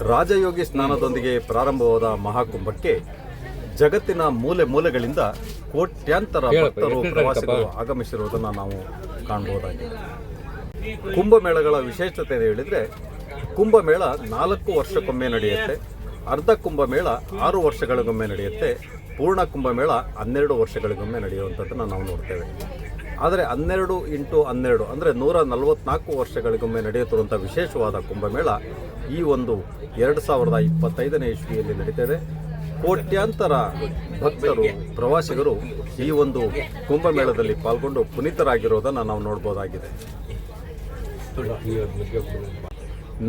ರಾಜಯೋಗಿ ಸ್ನಾನದೊಂದಿಗೆ ಪ್ರಾರಂಭವಾದ ಮಹಾಕುಂಭಕ್ಕೆ ಜಗತ್ತಿನ ಮೂಲೆ ಮೂಲೆಗಳಿಂದ ಕೋಟ್ಯಾಂತರ ಭಕ್ತರು ಪ್ರವಾಸಿಗರು ಆಗಮಿಸಿರುವುದನ್ನು ನಾವು ಕಾಣಬಹುದಾಗಿದೆ. ಕುಂಭಮೇಳಗಳ ವಿಶೇಷತೆ ಹೇಳಿದರೆ ಕುಂಭಮೇಳ ನಾಲ್ಕು ವರ್ಷಕ್ಕೊಮ್ಮೆ ನಡೆಯುತ್ತೆ. ಅರ್ಧ ಕುಂಭಮೇಳ ಆರು ವರ್ಷಗಳಿಗೊಮ್ಮೆ ನಡೆಯುತ್ತೆ. ಪೂರ್ಣ ಕುಂಭಮೇಳ ಹನ್ನೆರಡು ವರ್ಷಗಳಿಗೊಮ್ಮೆ ನಡೆಯುವಂಥದ್ದನ್ನು ನಾವು ನೋಡ್ತೇವೆ. ಆದರೆ ಹನ್ನೆರಡು ಇಂಟು ಹನ್ನೆರಡು, ಅಂದರೆ ನೂರ ನಲವತ್ನಾಲ್ಕು ವರ್ಷಗಳಿಗೊಮ್ಮೆ ನಡೆಯುತ್ತಿರುವಂಥ ವಿಶೇಷವಾದ ಕುಂಭಮೇಳ ಈ ಒಂದು ಎರಡು ಸಾವಿರದ ಇಪ್ಪತ್ತೈದನೇ ಇಸ್ವಿಯಲ್ಲಿ ನಡೀತದೆ. ಕೋಟ್ಯಾಂತರ ಭಕ್ತರು, ಪ್ರವಾಸಿಗರು ಈ ಒಂದು ಕುಂಭಮೇಳದಲ್ಲಿ ಪಾಲ್ಗೊಂಡು ಪುನೀತರಾಗಿರೋದನ್ನು ನಾವು ನೋಡ್ಬೋದಾಗಿದೆ.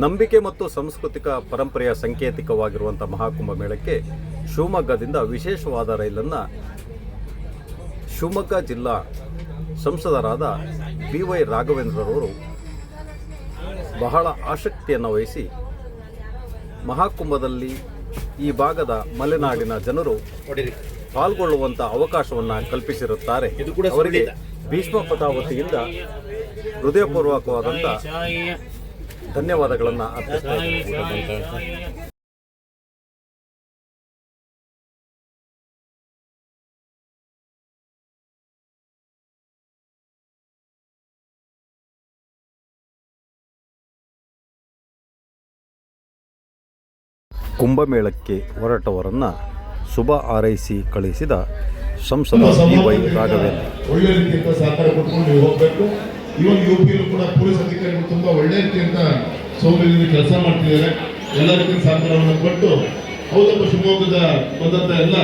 ನಂಬಿಕೆ ಮತ್ತು ಸಾಂಸ್ಕೃತಿಕ ಪರಂಪರೆಯ ಸಂಕೇತಿಕವಾಗಿರುವಂಥ ಮಹಾಕುಂಭ ಮೇಳಕ್ಕೆ ಶಿವಮೊಗ್ಗದಿಂದ ವಿಶೇಷವಾದ ರೈಲನ್ನು ಶಿವಮೊಗ್ಗ ಜಿಲ್ಲಾ ಸಂಸದರಾದ ಬಿ ವೈ ರಾಘವೇಂದ್ರರವರು ಬಹಳ ಆಸಕ್ತಿಯನ್ನು ವಹಿಸಿ ಮಹಾಕುಂಭದಲ್ಲಿ ಈ ಭಾಗದ ಮಲೆನಾಡಿನ ಜನರು ಪಾಲ್ಗೊಳ್ಳುವಂಥ ಅವಕಾಶವನ್ನು ಕಲ್ಪಿಸಿರುತ್ತಾರೆ. ಅವರಿಗೆ ಭೀಷ್ಮ ಪಥಾವತಿಯಿಂದ ಹೃದಯಪೂರ್ವಕವಾದಂಥ ಧನ್ಯವಾದಗಳನ್ನು ಅರ್ಪಿಸ್ತಾ ಕುಂಭಮೇಳಕ್ಕೆ ಹೊರಟವರನ್ನು ಶುಭ ಹಾರೈಸಿ ಕಳಿಸಿದ ಸಂಸದ ಸಿ ವೈ ರಾಘವೇಂದ್ರ. ಒಳ್ಳೆ ರೀತಿಯಿಂದ ಸಹಕಾರ ಕೊಟ್ಕೊಂಡು ನೀವು ಹೋಗಬೇಕು. ಇವನ್ ಯು ಪಿಯಲ್ಲೂ ಕೂಡ ಪೊಲೀಸ್ ಅಧಿಕಾರಿಗಳು ತುಂಬಾ ಒಳ್ಳೆ ರೀತಿಯಿಂದ ಸೌಮ್ಯದಿಂದ ಕೆಲಸ ಮಾಡ್ತಿದ್ದಾರೆ. ಎಲ್ಲ ರೀತಿಯ ಸಹಕಾರವನ್ನು ಕೊಟ್ಟು ಹೌದಪ್ಪ ಶಿವಮೊಗ್ಗದ ಬಂದಂತ ಎಲ್ಲ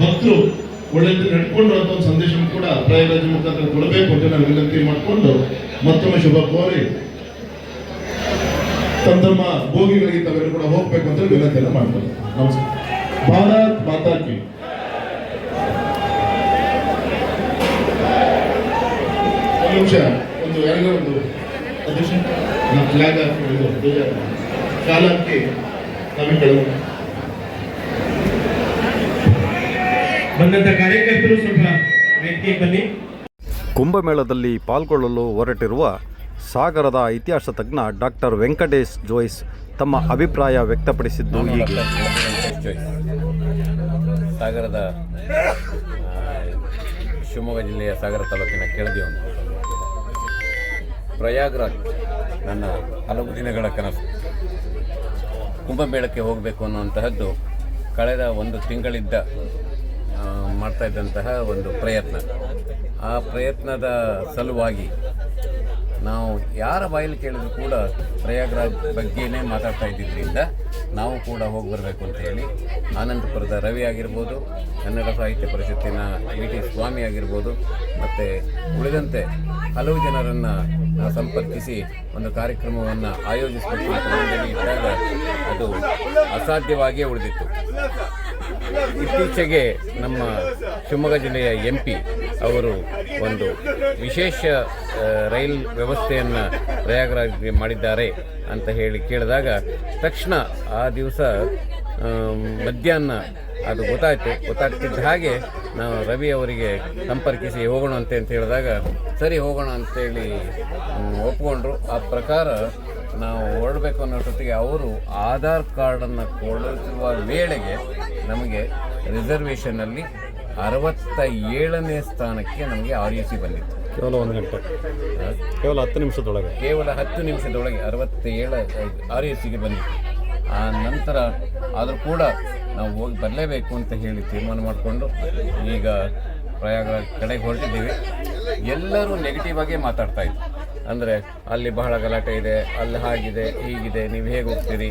ಭಕ್ತರು ಒಳ್ಳೆ ರೀತಿ ನಡ್ಕೊಂಡು ಅಂತ ಒಂದು ಸಂದೇಶವನ್ನು ಕೂಡ ಪ್ರಯಾಗರಾಜ ಮುಖಾಂತರ ಕೊಡಬೇಕು ಅಂತ ನಾನು ವಿನಂತಿ ಮಾಡಿಕೊಂಡು ಮತ್ತೊಮ್ಮೆ ಶುಭ ಕೋರಿ ತಮ್ಮ ತಮ್ಮ ಭೋಗಿಗಳಿಗೆ ತಾವೆಲ್ಲರೂ ಕೂಡ ಹೋಗ್ಬೇಕು ಅಂತ ವಿನಂತಿಯನ್ನು ಮಾಡ್ತಾರೆ ನಮಸ್ಕಾರ. ಭಾರತ್ ಮಾತಾ ಕಿ. ಒಂದು ನಿಮಿಷ, ಒಂದು ಯಾರಿಗೋ ಒಂದು ಅಧ್ಯಕ್ಷ ಫ್ಲಾಗ್ ಹಾಕಿ ಶಾಲಾ ಹಾಕಿ ನಾವೇ ಕೆಳಗೆ ಬಂದಂತ ಕಾರ್ಯಕರ್ತರು ಸ್ವಲ್ಪ ವೇದಿಕೆಗೆ ಬನ್ನಿ. ಕುಂಭಮೇಳದಲ್ಲಿ ಪಾಲ್ಗೊಳ್ಳಲು ಹೊರಟಿರುವ ಸಾಗರದ ಇತಿಹಾಸ ತಜ್ಞ ಡಾಕ್ಟರ್ ವೆಂಕಟೇಶ್ ಜೋಯ್ಸ್ ತಮ್ಮ ಅಭಿಪ್ರಾಯ ವ್ಯಕ್ತಪಡಿಸಿದ್ದು ಹೀಗೆ. ಸಾಗರದ ಶಿವಮೊಗ್ಗ ಜಿಲ್ಲೆಯ ಸಾಗರ ತಾಲೂಕಿನ ಕೆಳದಿ ಒಂದು ಪ್ರಯಾಗ್ರಾಜ್ ನನ್ನ ಹಲವು ದಿನಗಳ ಕನಸು. ಕುಂಭಮೇಳಕ್ಕೆ ಹೋಗಬೇಕು ಅನ್ನುವಂತಹದ್ದು ಕಳೆದ ಒಂದು ತಿಂಗಳಿದ್ದ ಮಾಡ್ತಾ ಇದ್ದಂತಹ ಒಂದು ಪ್ರಯತ್ನ. ಆ ಪ್ರಯತ್ನದ ಸಲುವಾಗಿ ನಾವು ಯಾರ ಬಾಯಲ್ಲಿ ಕೇಳಿದ್ರು ಕೂಡ ಪ್ರಯಾಗ್ರಾಜ್ ಬಗ್ಗೆನೇ ಮಾತಾಡ್ತಾ ಇದ್ದಿದ್ದರಿಂದ ನಾವು ಕೂಡ ಹೋಗಿ ಬರಬೇಕು ಅಂತ ಹೇಳಿ ಆನಂದಪುರದ ರವಿ ಆಗಿರ್ಬೋದು, ಕನ್ನಡ ಸಾಹಿತ್ಯ ಪರಿಷತ್ತಿನ ವಿ ಟಿ ಸ್ವಾಮಿ ಆಗಿರ್ಬೋದು, ಮತ್ತು ಉಳಿದಂತೆ ಹಲವು ಜನರನ್ನು ಸಂಪರ್ಕಿಸಿ ಒಂದು ಕಾರ್ಯಕ್ರಮವನ್ನು ಆಯೋಜಿಸಬೇಕು ಅದು ಅಸಾಧ್ಯವಾಗಿಯೇ ಉಳಿದಿತ್ತು. ಇತ್ತೀಚೆಗೆ ನಮ್ಮ ಶಿವಮೊಗ್ಗ ಜಿಲ್ಲೆಯ ಎಂ ಪಿ ಅವರು ಒಂದು ವಿಶೇಷ ರೈಲ್ ವ್ಯವಸ್ಥೆಯನ್ನು ಪ್ರಯಾಗರಾಜ್ಗೆ ಮಾಡಿದ್ದಾರೆ ಅಂತ ಹೇಳಿ ಕೇಳಿದಾಗ ತಕ್ಷಣ ಆ ದಿವಸ ಮಧ್ಯಾಹ್ನ ಅದು ಗೊತ್ತಾಯಿತು ಗೊತ್ತಾಗ್ತಿದ್ದ ಹಾಗೆ ನಾವು ರವಿ ಅವರಿಗೆ ಸಂಪರ್ಕಿಸಿ ಹೋಗೋಣ ಅಂತ ಹೇಳಿದಾಗ ಸರಿ ಹೋಗೋಣ ಅಂತೇಳಿ ಒಪ್ಕೊಂಡ್ರು. ಆ ಪ್ರಕಾರ ನಾವು ಹೊರಡಬೇಕು ಅನ್ನೋಷ್ಟೊತ್ತಿಗೆ ಅವರು ಆಧಾರ್ ಕಾರ್ಡನ್ನು ಕೊಡುವ ವೇಳೆಗೆ ನಮಗೆ ರಿಸರ್ವೇಷನ್ನಲ್ಲಿ ಅರವತ್ತ ಏಳನೇ ಸ್ಥಾನಕ್ಕೆ ನಮಗೆ ಆರ್ ಯು ಸಿ ಬಂದಿತ್ತು. ಕೇವಲ ಒಂದು ಗಂಟೆ ಕೇವಲ ಹತ್ತು ನಿಮಿಷದೊಳಗೆ. ಕೇವಲ ಹತ್ತು ನಿಮಿಷದೊಳಗೆ ಅರವತ್ತೇಳು ಆರ್ ಯು ಸಿಗೆ ಬಂದಿತ್ತು. ಆ ನಂತರ ಆದರೂ ಕೂಡ ನಾವು ಹೋಗಿ ಬರಲೇಬೇಕು ಅಂತ ಹೇಳಿ ತೀರ್ಮಾನ ಮಾಡಿಕೊಂಡು ಈಗ ಪ್ರಯಾಗ ಕಡೆಗೆ ಹೊರಟಿದ್ದೀವಿ. ಎಲ್ಲರೂ ನೆಗೆಟಿವ್ ಆಗೇ ಮಾತಾಡ್ತಾ ಇದ್ರು. ಅಂದರೆ ಅಲ್ಲಿ ಬಹಳ ಗಲಾಟೆ ಇದೆ, ಅಲ್ಲಿ ಹಾಗಿದೆ, ಹೀಗಿದೆ, ನೀವು ಹೇಗೆ ಹೋಗ್ತೀರಿ,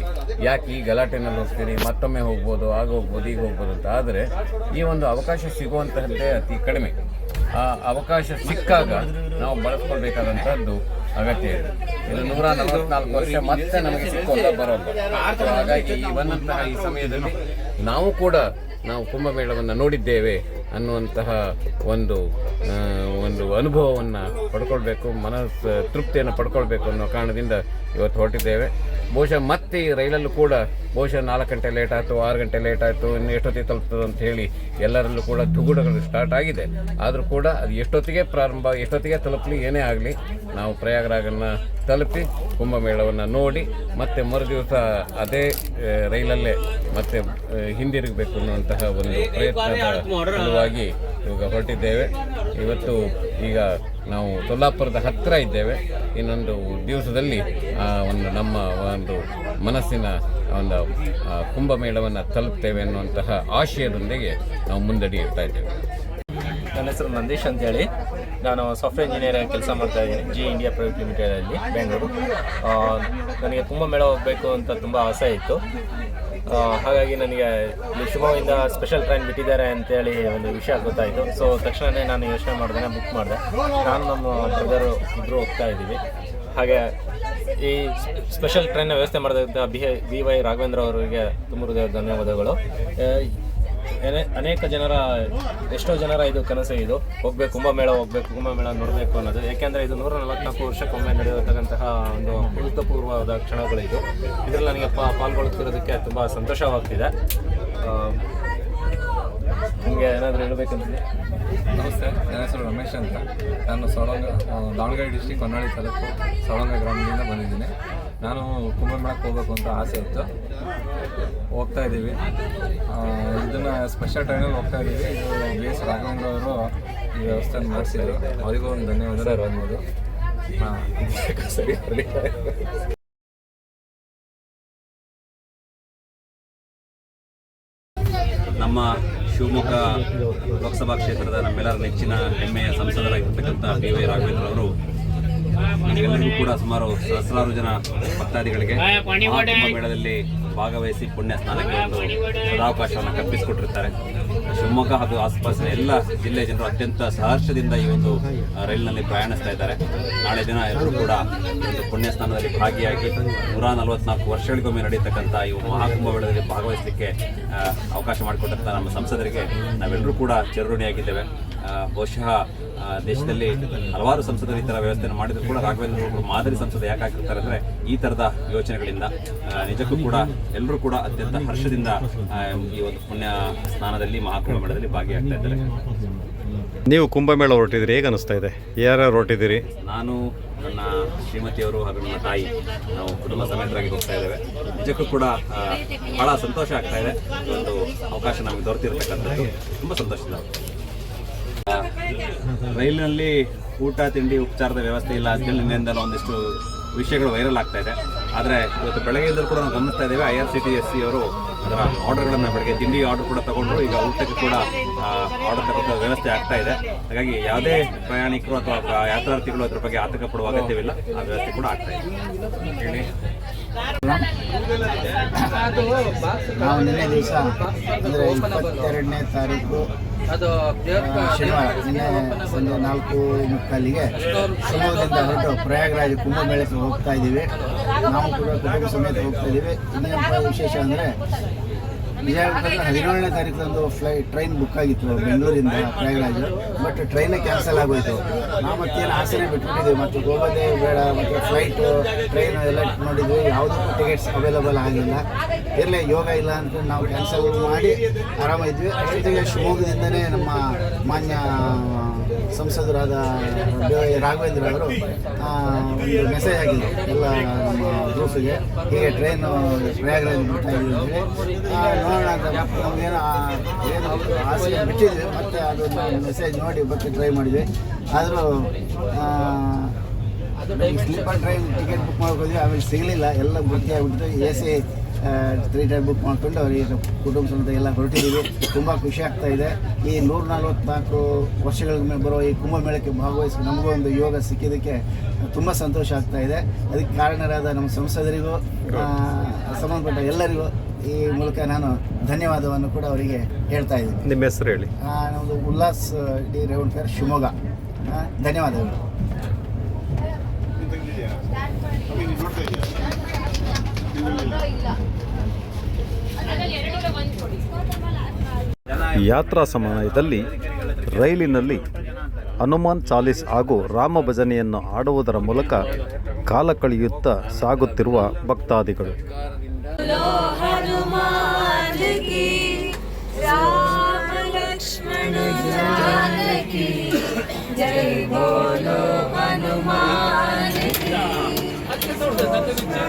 ಯಾಕೆ ಈ ಗಲಾಟೆನಲ್ಲಿ ಹೋಗ್ತೀರಿ, ಮತ್ತೊಮ್ಮೆ ಹೋಗ್ಬೋದು, ಆಗ ಹೋಗ್ಬೋದು ಈಗ ಹೋಗ್ಬೋದು ಅಂತ. ಆದರೆ ಈ ಒಂದು ಅವಕಾಶ ಸಿಗುವಂತಹದ್ದೇ ಅತಿ ಕಡಿಮೆ. ಆ ಅವಕಾಶ ಸಿಕ್ಕಾಗ ನಾವು ಬಳಸ್ಕೊಳ್ಬೇಕಾದಂಥದ್ದು ಅಗತ್ಯ ಇದೆ. ಇದು ನೂರ ನಲವತ್ನಾಲ್ಕು ವರ್ಷ ಮತ್ತೆ ನಮಗೆ ಸಿಕ್ಕೋಲ್ಲ ಬರೋಲ್ಲ ಹಾಗಾಗಿ ಈ ಸಮಯದಲ್ಲಿ ನಾವು ಕೂಡ ನಾವು ಕುಂಭಮೇಳವನ್ನು ನೋಡಿದ್ದೇವೆ. ಅನ್ನುವಂತಹ ಒಂದು ಒಂದು ಅನುಭವವನ್ನು ಪಡ್ಕೊಳ್ಬೇಕು ಮನಸ್ಸು ತೃಪ್ತಿಯನ್ನು ಪಡ್ಕೊಳ್ಬೇಕು ಅನ್ನೋ ಕಾರಣದಿಂದ ಇವತ್ತು ಹೊರಟಿದ್ದೇವೆ. ಬಹುಶಃ ಮತ್ತೆ ಈ ರೈಲಲ್ಲೂ ಕೂಡ ಬಹುಶಃ ನಾಲ್ಕು ಗಂಟೆ ಲೇಟ್ ಆಯಿತು ಆರು ಗಂಟೆ ಲೇಟ್ ಆಯಿತು ಇನ್ನು ಎಷ್ಟೊತ್ತಿಗೆ ತಲುಪ್ತದೆ ಅಂತ ಹೇಳಿ ಎಲ್ಲರಲ್ಲೂ ಕೂಡ ದುಗುಡಗಳು ಸ್ಟಾರ್ಟ್ ಆಗಿದೆ. ಆದರೂ ಕೂಡ ಅದು ಎಷ್ಟೊತ್ತಿಗೆ ಪ್ರಾರಂಭ ಎಷ್ಟೊತ್ತಿಗೆ ತಲುಪಲಿ ಏನೇ ಆಗಲಿ ನಾವು ಪ್ರಯಾಗರಾಗನ್ನು ತಲುಪಿ ಕುಂಭಮೇಳವನ್ನು ನೋಡಿ ಮತ್ತೆ ಮರುದಿವಸ ಅದೇ ರೈಲಲ್ಲೇ ಮತ್ತೆ ಹಿಂದಿರುಗಬೇಕು ಅನ್ನುವಂತಹ ಒಂದು ಪ್ರಯತ್ನದ ಸಲುವಾಗಿ ಇವಾಗ ಹೊರಟಿದ್ದೇವೆ. ಇವತ್ತು ಈಗ ನಾವು ಸೊಲ್ಲಾಪುರದ ಹತ್ತಿರ ಇದ್ದೇವೆ. ಇನ್ನೊಂದು ದಿವಸದಲ್ಲಿ ಒಂದು ನಮ್ಮ ಒಂದು ಮನಸ್ಸಿನ ಒಂದು ಕುಂಭಮೇಳವನ್ನು ತಲುಪ್ತೇವೆ ಅನ್ನುವಂತಹ ಆಶಯದೊಂದಿಗೆ ನಾವು ಮುಂದಡಿ ಇರ್ತಾ ಇದ್ದೇವೆ. ನನ್ನ ಹೆಸರು ನಂದೀಶ್ ಅಂತೇಳಿ. ನಾನು ಸಾಫ್ಟ್ವೇರ್ ಇಂಜಿನಿಯರ್ ಆಗಿ ಕೆಲಸ ಮಾಡ್ತಾ ಇದ್ದೀನಿ. ಜಿ ಇಂಡಿಯಾ ಪ್ರೈವೇಟ್ ಲಿಮಿಟೆಡಲ್ಲಿ ಬೆಂಗಳೂರು ನನಗೆ ಕುಂಭಮೇಳ ಹೋಗಬೇಕು ಅಂತ ತುಂಬ ಆಸೆ ಇತ್ತು. ಹಾಗಾಗಿ ನನಗೆ ಶಿವಮೊಗ್ಗದಿಂದ ಸ್ಪೆಷಲ್ ಟ್ರೈನ್ ಬಿಟ್ಟಿದ್ದಾರೆ ಅಂತೇಳಿ ಒಂದು ವಿಷಯ ಗೊತ್ತಾಯಿತು. ಸೊ ತಕ್ಷಣವೇ ನಾನು ಯೋಚನೆ ಮಾಡಿದೆ ಬುಕ್ ಮಾಡಿದೆ. ನಾನು ನಮ್ಮ ಬ್ರದರು ಇಬ್ಬರು ಹೋಗ್ತಾ ಇದ್ದೀವಿ. ಹಾಗೆ ಈ ಸ್ಪೆಷಲ್ ಟ್ರೈನ್ನ ವ್ಯವಸ್ಥೆ ಮಾಡಿದಂಥ ಬಿ ಬಿ ವೈ ರಾಘವೇಂದ್ರ ಅವರಿಗೆ ತುಂಬ ಹೃದಯ ಧನ್ಯವಾದಗಳು. ಅನೇಕ ಜನರ, ಎಷ್ಟೋ ಜನರ ಇದು ಕನಸೇ ಇದು. ಹೋಗ್ಬೇಕು, ಕುಂಭಮೇಳ ಹೋಗ್ಬೇಕು, ಕುಂಭಮೇಳ ನೋಡಬೇಕು ಅನ್ನೋದು. ಯಾಕೆಂದರೆ ಇದು ನೂರ ನಲವತ್ನಾಲ್ಕು ವರ್ಷಕ್ಕೊಮ್ಮೆ ನಡೆಯತಕ್ಕಂತಹ ಒಂದು ಮಹತ್ವಪೂರ್ವವಾದ ಕ್ಷಣಗಳು ಇದು ಇದರಲ್ಲಿ ನನಗೆ ಪಾ ಪಾಲ್ಗೊಳ್ತಿರೋದಕ್ಕೆ ತುಂಬ ಸಂತೋಷವಾಗ್ತಿದೆ. ನಿಮಗೆ ಏನಾದರೂ ಹೇಳಬೇಕಂತಿದೆ ನಮಸ್ತೆ, ನನ್ನ ಹೆಸರು ರಮೇಶ್ ಅಂತ. ನಾನು ಸೊಳಂಗ ದಾವಣಗೆರೆ ಡಿಸ್ಟಿಕ್ ಹೊನ್ನಾಳಿ ತಾಲೂಕು ಸೊಳಂಗ ಗ್ರಾಮದಿಂದ ಬಂದಿದ್ದೀನಿ. ನಾನು ಕುಂಭಮೇಳಕ್ಕೆ ಹೋಗಬೇಕು ಅಂತ ಆಸೆ ಇತ್ತು. ಹೋಗ್ತಾ ಇದ್ದೀವಿ. ಇದನ್ನು ಸ್ಪೆಷಲ್ ಟ್ರೈನಲ್ಲಿ ಹೋಗ್ತಾ ಇದ್ದೀವಿ. ಇದು ಬಿ ಎಸ್ ರಾಘವೇಂದ್ರ ಅವರು ಈ ವ್ಯವಸ್ಥೆಯನ್ನು ಮಾಡಿಸಿದ್ರು ಅವರಿಗೂ ಒಂದು ಧನ್ಯವಾದ. ಅನ್ಬೋದು ಹಾಂ ಸರಿ ನಮ್ಮ ಶಿವಮೊಗ್ಗ ಲೋಕಸಭಾ ಕ್ಷೇತ್ರದ ನಮ್ಮೆಲ್ಲರ ನೆಚ್ಚಿನ ಹೆಮ್ಮೆಯ ಸಂಸದರಾಗಿರ್ತಕ್ಕಂಥ ಬಿ ವೈ ರಾಘವೇಂದ್ರ ಅವರು ನಮಗೆಲ್ಲರಿಗೂ ಕೂಡ ಸುಮಾರು ಸಹಸ್ರಾರು ಜನ ಭಕ್ತಾದಿಗಳಿಗೆ ಮೇಳದಲ್ಲಿ ಭಾಗವಹಿಸಿ ಪುಣ್ಯ ಸ್ನಾನಕ್ಕೆ ಒಂದು ಸದಾವಕಾಶವನ್ನು ಕಲ್ಪಿಸಿಕೊಟ್ಟಿರ್ತಾರೆ. ಶಿವಮೊಗ್ಗ ಹಾಗೂ ಆಸುಪಾಸಿನ ಎಲ್ಲ ಜಿಲ್ಲೆಯ ಜನರು ಅತ್ಯಂತ ಸಹರ್ಷದಿಂದ ಈ ಒಂದು ರೈಲಿನಲ್ಲಿ ಪ್ರಯಾಣಿಸ್ತಾ ಇದ್ದಾರೆ. ನಾಳೆ ದಿನ ಎಲ್ಲರೂ ಕೂಡ ಒಂದು ಪುಣ್ಯ ಸ್ನಾನದಲ್ಲಿ ಭಾಗಿಯಾಗಿ ನೂರ ನಲವತ್ನಾಲ್ಕು ವರ್ಷಗಳಿಗೊಮ್ಮೆ ನಡೀತಕ್ಕಂಥ ಈ ಮಹಾಕುಂಭಮೇಳದಲ್ಲಿ ಭಾಗವಹಿಸಲಿಕ್ಕೆ ಅವಕಾಶ ಮಾಡಿಕೊಟ್ಟಂಥ ನಮ್ಮ ಸಂಸದರಿಗೆ. ನಾವೆಲ್ಲರೂ ಕೂಡ ಚಿರಋಣಿಯಾಗಿದ್ದೇವೆ ಆ, ಬಹುಶಃ ದೇಶದಲ್ಲಿ ಹಲವಾರು ಸಂಸದರು ಈ ಥರ ವ್ಯವಸ್ಥೆಯನ್ನು ಮಾಡಿದ್ರು ಕೂಡ ರಾಘವೇಂದ್ರ ಅವರು ಮಾದರಿ ಸಂಸದ ಯಾಕೆ ಆಗಿರ್ತಾರೆ ಅಂದರೆ ಈ ಥರದ ಯೋಚನೆಗಳಿಂದ. ನಿಜಕ್ಕೂ ಕೂಡ ಎಲ್ಲರೂ ಕೂಡ ಅತ್ಯಂತ ಹರ್ಷದಿಂದ ಈ ಒಂದು ಪುಣ್ಯ ಸ್ನಾನದಲ್ಲಿ ಮಹಾಕುಂಭ ಮೇಳದಲ್ಲಿ ಭಾಗಿಯಾಗ್ತಾ ಇದ್ದಾರೆ. ನೀವು ಕುಂಭಮೇಳ ಹೊರಟಿದ್ದೀರಿ ಹೇಗೆ ಅನಿಸ್ತಾ ಇದೆ? ಯಾರ್ಯಾರು ಹೊರಟಿದ್ದೀರಿ? ನಾನು ನನ್ನ ಶ್ರೀಮತಿಯವರು ಹಾಗೂ ನನ್ನ ತಾಯಿ ನಾವು ಕುಟುಂಬ ಸಮೇತರಾಗಿ ಹೋಗ್ತಾ ಇದ್ದೇವೆ. ನಿಜಕ್ಕೂ ಕೂಡ ಬಹಳ ಸಂತೋಷ ಆಗ್ತಾ ಇದೆ. ಒಂದು ಅವಕಾಶ ನಮಗೆ ದೊರೆತಿರ್ತಕ್ಕಂಥದ್ದು. ತುಂಬ ಸಂತೋಷದ ರೈಲಿನಲ್ಲಿ ಊಟ ತಿಂಡಿ ಉಪಚಾರದ ವ್ಯವಸ್ಥೆ ಇಲ್ಲ. ಅಂತೇಳಿ ನಿನ್ನೆಯಿಂದಲೂ ಒಂದಿಷ್ಟು ವಿಷಯಗಳು ವೈರಲ್ ಆಗ್ತಾ ಇದೆ. ಆದರೆ ಇವತ್ತು ಬೆಳಗ್ಗೆ ಇದ್ದರೂ ಕೂಡ ನಾವು ಗಮನಿಸ್ತಾ ಇದ್ದೇವೆ I R C T S C ಅವರು ಅದರ ಆರ್ಡರ್ಗಳನ್ನು ಬೆಳಗ್ಗೆ ತಿಂಡಿ ಆರ್ಡರ್ ಕೂಡ ತಗೊಂಡು ಈಗ ಊಟಕ್ಕೆ ಕೂಡ ಆರ್ಡರ್ ತಗೊಂಡ ವ್ಯವಸ್ಥೆ ಆಗ್ತಾ ಇದೆ. ಹಾಗಾಗಿ ಯಾವುದೇ ಪ್ರಯಾಣಿಕರು ಅಥವಾ ಯಾತ್ರಾರ್ಥಿಗಳು ಅದ್ರ ಬಗ್ಗೆ ಆತಂಕ ಪಡುವ ಅಗತ್ಯವಿಲ್ಲ. ಆ ವ್ಯವಸ್ಥೆ ಕೂಡ ಆಗ್ತಾ ಇದೆ. ಹೇಳಿ. ನಾವು ನಿನ್ನೆ ದಿವಸ ಅಂದರೆ ಇಪ್ಪತ್ತೆರಡನೇ ತಾರೀಕು ಶನಿವಾರ ನಿನ್ನೆ ಸಂಜೆ ನಾಲ್ಕು ಮುಕ್ಕಾಲಿಗೆ ಶಿವಮೊಗ್ಗದಿಂದ ಹೊರಟು ಪ್ರಯಾಗರಾಜ ಕುಂಭಮೇಳಕ್ಕೆ ಹೋಗ್ತಾ ಇದ್ದೀವಿ. ನಾವು ಕೂಡ ಕುಟುಂಬ ಸಮೇತ ಹೋಗ್ತಾ ಇದ್ದೀವಿ. ಇನ್ನೇನಪ್ಪ ವಿಶೇಷ ಅಂದರೆ ಹದಿನೇಳನೇ ತಾರೀಕು ಫ್ಲೈ ಟ್ರೈನ್ ಬುಕ್ ಆಗಿತ್ತು ಬೆಂಗಳೂರಿಂದ ಪ್ರಯಾಗರಾಜ್. ಬಟ್ ಟ್ರೈನೇ ಕ್ಯಾನ್ಸಲ್ ಆಗೋಯ್ತು. ನಾವು ಮತ್ತೇನು ಆಸೆನೇ ಬಿಟ್ಬಿಟ್ಟಿದ್ದೀವಿ ಮತ್ತು ಹೋಗೋದೇ ಬೇಡ, ಮತ್ತು ಫ್ಲೈಟು ಟ್ರೈನ್ ಎಲ್ಲ ನೋಡಿದ್ವಿ. ಯಾವುದಕ್ಕೂ ಟಿಕೆಟ್ಸ್ ಅವೈಲಬಲ್ ಆಗಿಲ್ಲ. ಇರಲಿ, ಯೋಗ ಇಲ್ಲ ಅಂತ ನಾವು ಕ್ಯಾನ್ಸಲ್ ಮಾಡಿ ಆರಾಮಿದ್ವಿ ಅಷ್ಟೊತ್ತಿಗೆ ಶಿವಮೊಗ್ಗದಿಂದನೇ ನಮ್ಮ ಮಾನ್ಯ ಸಂಸದರಾದ ರಾಘವೇಂದ್ರ ಅವರು ಒಂದು ಮೆಸೇಜ್ ಆಗಿದೆ ಎಲ್ಲ ನಮ್ಮ ಗ್ರೂಪಿಗೆ ಹೀಗೆ ಟ್ರೈನು ಪ್ರಯಾಗ್ರಾಜ್ ಬಿಡ್ತಾ ಇದ್ದೀವಿ ನೋಡೋಣ ನಮಗೇನು ಏನು ಆಸೆ ಬಿಟ್ಟಿದ್ವಿ, ಮತ್ತು ಅದೊಂದು ಮೆಸೇಜ್ ನೋಡಿ ಮತ್ತೆ ಟ್ರೈ ಮಾಡಿದ್ವಿ. ಆದರೂ ಸ್ಲೀಪರ್ ಟ್ರೈನ್ ಟಿಕೆಟ್ ಬುಕ್ ಮಾಡ್ಕೋದ್ವಿ ಆಮೇಲೆ ಸಿಗಲಿಲ್ಲ. ಎಲ್ಲ ಬುದ್ಧಿ ಆಗಿಬಿಟ್ಟು A C three time book ಮಾಡಿಕೊಂಡು ಅವರಿಗೆ ಕುಟುಂಬ ಸಮೇತ ಎಲ್ಲ ಹೊರಟಿದ್ದೀವಿ. ತುಂಬ ಖುಷಿ ಆಗ್ತಾ ಇದೆ. ಈ ನೂರ ನಲ್ವತ್ನಾಲ್ಕು ವರ್ಷಗಳ ಮೇಲೆ ಬರೋ ಈ ಕುಂಭಮೇಳಕ್ಕೆ ಭಾಗವಹಿಸಿ ನಮಗೂ ಒಂದು ಯೋಗ ಸಿಕ್ಕಿದ್ದಕ್ಕೆ ತುಂಬ ಸಂತೋಷ ಆಗ್ತಾ ಇದೆ. ಅದಕ್ಕೆ ಕಾರಣರಾದ ನಮ್ಮ ಸಂಸದರಿಗೂ ಸಂಬಂಧಪಟ್ಟ ಎಲ್ಲರಿಗೂ ಈ ಮೂಲಕ ನಾನು ಧನ್ಯವಾದವನ್ನು ಕೂಡ ಅವರಿಗೆ ಹೇಳ್ತಾ ಇದ್ದೀನಿ. ನಿಮ್ಮ ಹೆಸರು ಹೇಳಿ. ನಮ್ಮದು ಉಲ್ಲಾಸ್ ಡಿ ರೇವಣ್ಕರ್ ಶಿವಮೊಗ್ಗ. ಧನ್ಯವಾದಗಳು. ಯಾತ್ರಾ ಸಮಯದಲ್ಲಿ ರೈಲಿನಲ್ಲಿ ಹನುಮಾನ್ ಚಾಲೀಸ್ ಹಾಗೂ ರಾಮ ಭಜನೆಯನ್ನು ಆಡುವುದರ ಮೂಲಕ ಕಾಲ ಕಳೆಯುತ್ತಾ ಸಾಗುತ್ತಿರುವ ಭಕ್ತಾದಿಗಳು. ಜೈ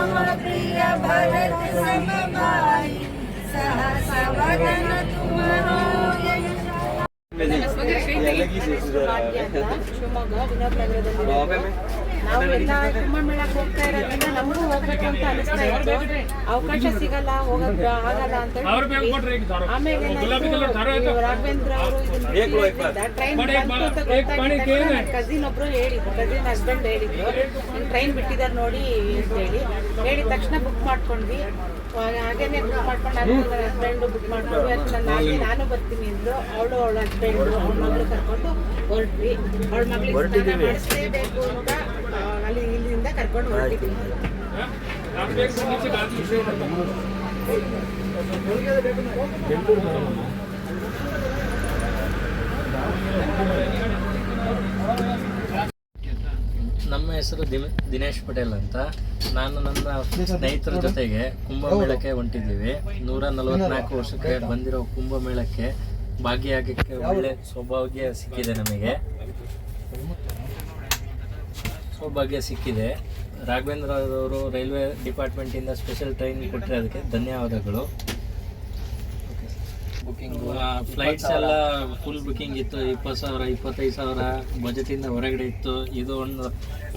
मम प्रिय भरत सम भाई सहस वदन तुम ಶಿವಮೊಗ್ಗ ವಿನೋದನಗರದಲ್ಲಿ ನಾವು ಎಲ್ಲ ಕುಂಭಮೇಳಕ್ಕೆ ಹೋಗ್ತಾ ಇರೋದ್ರಿಂದ ನಮಗೂ ಹೋಗ್ಬೇಕು ಅಂತ ಅನಿಸ್ತಾ ಇತ್ತು. ಅವಕಾಶ ಸಿಗಲ್ಲ ಹೋಗಕ್ ಆಗಲ್ಲ ಅಂತ ಹೇಳಿ. ಆಮೇಲೆ ರಾಘವೇಂದ್ರ ಅವರು ಟ್ರೈನ್ ಕಸಿನ್ ಒಬ್ರು ಹೇಳಿದ್ರು. ಕಸಿನ್ ಹಸ್ಬೆಂಡ್ ಹೇಳಿದ್ರು. ಟ್ರೈನ್ ಬಿಟ್ಟಿದ್ದಾರೆ ನೋಡಿ ಅಂತ ಹೇಳಿ. ಹೇಳಿದ ತಕ್ಷಣ ಬುಕ್ ಮಾಡ್ಕೊಂಡ್ವಿ. ಹಾಗೇನೆ ಬುಕ್ ಮಾಡ್ಕೊಂಡು ನಾನು ನನ್ನ ಹಸ್ಬೆಂಡು ಬುಕ್ ಮಾಡ್ಕೊಂಡು ನನ್ನ ನಾಲ್ಕು ನಾನು ಬರ್ತೀನಿ ಅಂದ್ರು. ಅವಳು ಅವಳ ಹಸ್ಬೆಂಡು ಅವಳ ಮಗಳು ಕರ್ಕೊಂಡು ಹೊರಟ್ವಿ. ಅವಳ ಮಗಳಿಗೆ ಸ್ನಾನ ಮಾಡಿಸ್ಲೇಬೇಕು ಅಂತ ಅಲ್ಲಿ ಇಲ್ಲಿಂದ ಕರ್ಕೊಂಡು ಹೊರಟಿದ್ದೀವಿ ನಮ್ಮ ಹೆಸರು ದಿನ- ದಿನೇಶ್ ಪಟೇಲ್ ಅಂತ. ನಾನು ನನ್ನ ಸ್ನೇಹಿತರ ಜೊತೆಗೆ ಕುಂಭಮೇಳಕ್ಕೆ ಹೊಂಟಿದ್ದೀವಿ. ನೂರ ನಲವತ್ನಾಲ್ಕು ವರ್ಷಕ್ಕೆ ಬಂದಿರೋ ಕುಂಭಮೇಳಕ್ಕೆ ಭಾಗಿಯಾಗಕ್ಕೆ ಒಳ್ಳೆ ಸೌಭಾಗ್ಯ ಸಿಕ್ಕಿದೆ ನಮಗೆ. ಸೌಭಾಗ್ಯ ಸಿಕ್ಕಿದೆ. ರಾಘವೇಂದ್ರ ಅವರು ರೈಲ್ವೆ ಡಿಪಾರ್ಟ್ಮೆಂಟಿಂದ ಸ್ಪೆಷಲ್ ಟ್ರೈನ್ ಕೊಟ್ಟರೆ ಅದಕ್ಕೆ ಧನ್ಯವಾದಗಳು. ಫ್ಲೈಟ್ಸ್ ಎಲ್ಲ ಫುಲ್ ಬುಕಿಂಗ್ ಇತ್ತು ಇಪ್ಪತ್ತು ಸಾವಿರ ಇಪ್ಪತ್ತೈದು ಸಾವಿರ ಬಜೆಟಿಂದ ಹೊರಗಡೆ ಇತ್ತು. ಇದು ಒಂದು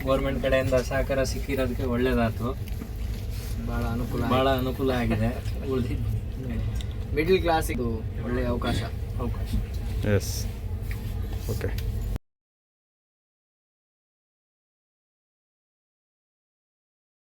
ಗೌರ್ಮೆಂಟ್ ಕಡೆಯಿಂದ ಸಹಕಾರ ಸಿಕ್ಕಿರೋದಕ್ಕೆ ಒಳ್ಳೇದಾಯ್ತು. ಭಾಳ ಅನುಕೂಲ ಭಾಳ ಅನುಕೂಲ ಆಗಿದೆ. ಮಿಡ್ಲ್ ಕ್ಲಾಸಿಗೂ ಒಳ್ಳೆಯ ಅವಕಾಶ. ಅವಕಾಶ. Yes okay